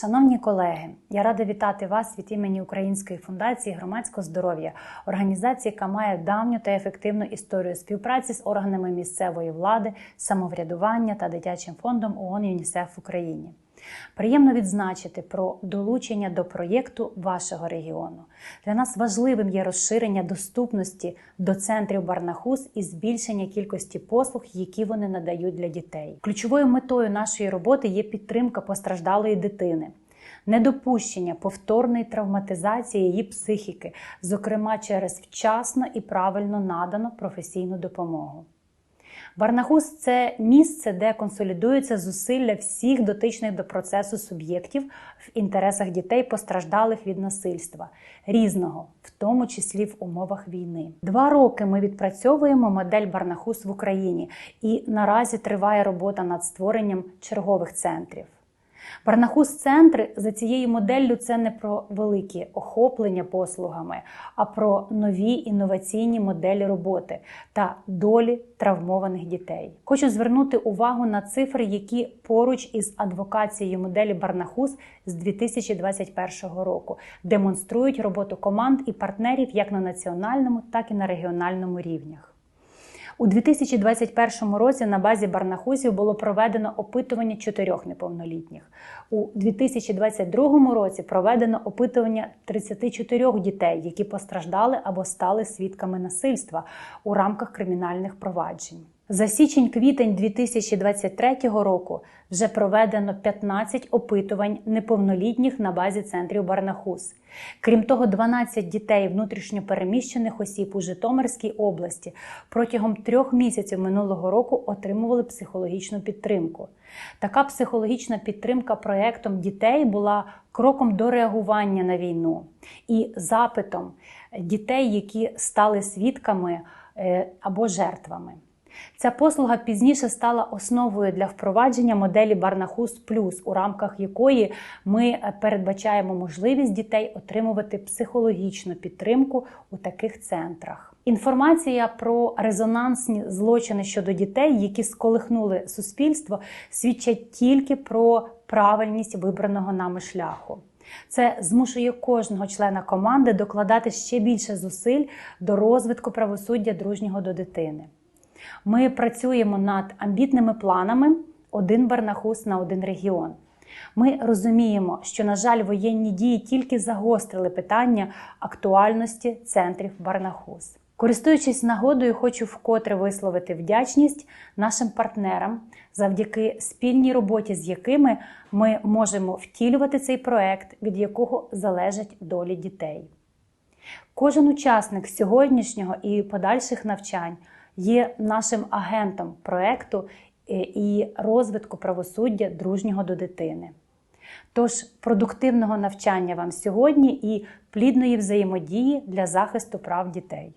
Шановні колеги, я рада вітати вас від імені Української фундації громадського здоров'я, організації, яка має давню та ефективну історію співпраці з органами місцевої влади, самоврядування та дитячим фондом ООН ЮНІСЕФ в Україні. Приємно відзначити про долучення до проєкту вашого регіону. Для нас важливим є розширення доступності до центрів Барнахус і збільшення кількості послуг, які вони надають для дітей. Ключовою метою нашої роботи є підтримка постраждалої дитини. Недопущення повторної травматизації її психіки, зокрема через вчасно і правильно надану професійну допомогу. Барнахус це місце, де консолідуються зусилля всіх дотичних до процесу суб'єктів в інтересах дітей, постраждалих від насильства різного, в тому числі в умовах війни. Два роки ми відпрацьовуємо модель Барнахус в Україні, і наразі триває робота над створенням чергових центрів. Барнахус-центри за цією моделлю це не про великі охоплення послугами, а про нові інноваційні моделі роботи та долі травмованих дітей. Хочу звернути увагу на цифри, які поруч із адвокацією моделі Барнахус з 2021 року демонструють роботу команд і партнерів як на національному, так і на регіональному рівнях. У 2021 році на базі Барнахузів було проведено опитування чотирьох неповнолітніх. У 2022 році проведено опитування 34 дітей, які постраждали або стали свідками насильства у рамках кримінальних проваджень. За січень-квітень 2023 року вже проведено 15 опитувань неповнолітніх на базі центрів Барнахус. Крім того, 12 дітей внутрішньопереміщених осіб у Житомирській області протягом трьох місяців минулого року отримували психологічну підтримку. Така психологічна підтримка проєктом дітей була кроком до реагування на війну і запитом дітей, які стали свідками або жертвами. Ця послуга пізніше стала основою для впровадження моделі Барнахус Плюс, у рамках якої ми передбачаємо можливість дітей отримувати психологічну підтримку у таких центрах. Інформація про резонансні злочини щодо дітей, які сколихнули суспільство, свідчать тільки про правильність вибраного нами шляху. Це змушує кожного члена команди докладати ще більше зусиль до розвитку правосуддя дружнього до дитини. Ми працюємо над амбітними планами один Барнахус на один регіон. Ми розуміємо, що, на жаль, воєнні дії тільки загострили питання актуальності центрів Барнахус. Користуючись нагодою, хочу вкотре висловити вдячність нашим партнерам, завдяки спільній роботі, з якими ми можемо втілювати цей проект, від якого залежать долі дітей. Кожен учасник сьогоднішнього і подальших навчань є нашим агентом проекту і розвитку правосуддя дружнього до дитини. Тож продуктивного навчання вам сьогодні і плідної взаємодії для захисту прав дітей.